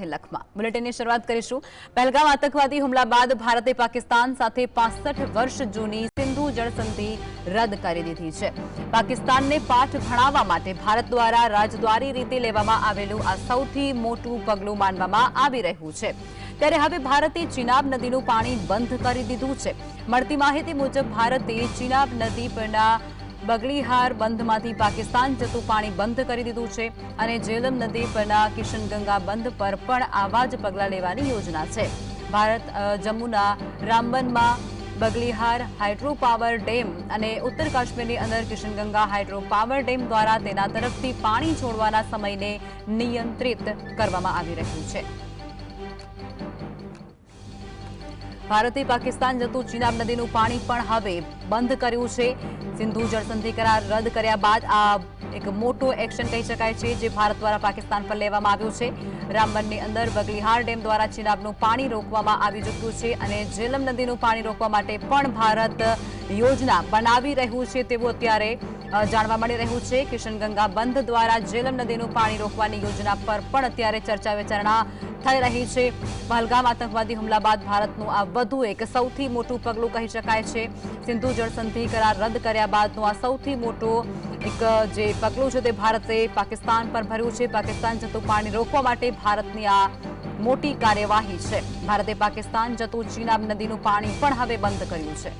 લખમાં. બુલેટિનની શરૂઆત કરીશું. પહેલગામ આતંકવાદી હુમલા બાદ ભારતે પાકિસ્તાન સાથે પાસઠ વર્ષ જૂની સિંધુ જળસંધિ રદ કરી દીધી છે. પાકિસ્તાનને પાઠ ભણાવવા માટે ભારત દ્વારા રાજદ્વારી રીતે લેવામાં આવેલું આ સૌથી મોટું પગલું માનવામાં આવી રહ્યું છે. ત્યારે હવે ભારતે ચિનાબ નદીનું પાણી બંધ કરી દીધું છે. મળતી માહિતી મુજબ, ભારતે ચિનાબ નદી પરના બગડીહાર બંધમાંથી પાકિસ્તાન જતું પાણી બંધ કરી દીધું છે અને જેલમ નદી પરના કિશનગંગા બંધ પર પણ આવા જ પગલાં લેવાની યોજના છે. ભારત જમ્મુના રામબનમાં બગલીહાર હાઇડ્રો પાવર ડેમ અને ઉત્તર કાશ્મીરની અંદર કિશનગંગા હાઇડ્રો પાવર ડેમ દ્વારા તેના તરફથી પાણી છોડવાના સમયને નિયંત્રિત કરવામાં આવી રહ્યું છે. ભારતે પાકિસ્તાન જતું ચિનાબ નદીનું પાણી પણ હવે બંધ કર્યું છે. સિંધુ જળસંધિ કરાર રદ કર્યા બાદ આ એક મોટો એક્શન કહી શકાય છે જે ભારત દ્વારા પાકિસ્તાન પર લેવામાં આવ્યું છે. રામબનની અંદર બગલીહાર ડેમ દ્વારા ચિનાબનું પાણી રોકવામાં આવી ચૂક્યું છે અને જેલમ નદીનું પાણી રોકવા માટે પણ ભારત યોજના બનાવી રહ્યું છે તેવું અત્યારે જાણવા મળી રહ્યું છે. કિશનગંગા બંધ દ્વારા જેલમ નદીનું પાણી રોકવાની યોજના પર પણ અત્યારે ચર્ચા વિચારણા થઈ રહી છે. પહલગામ આતંકવાદી હુમલા બાદ ભારતનું આ વધુ એક સૌથી મોટું પગલું કહી શકાય છે. સિંધુ જળસંધિ કરાર રદ કર્યા બાદનું આ સૌથી મોટું એક, જે પગલું છે તે ભારતે પાકિસ્તાન પર ભર્યું છે. પાકિસ્તાન જતું પાણી રોકવા માટે ભારતની આ મોટી કાર્યવાહી છે. ભારતે પાકિસ્તાન જતું ચીનાબ નદીનું પાણી પણ હવે બંધ કર્યું છે.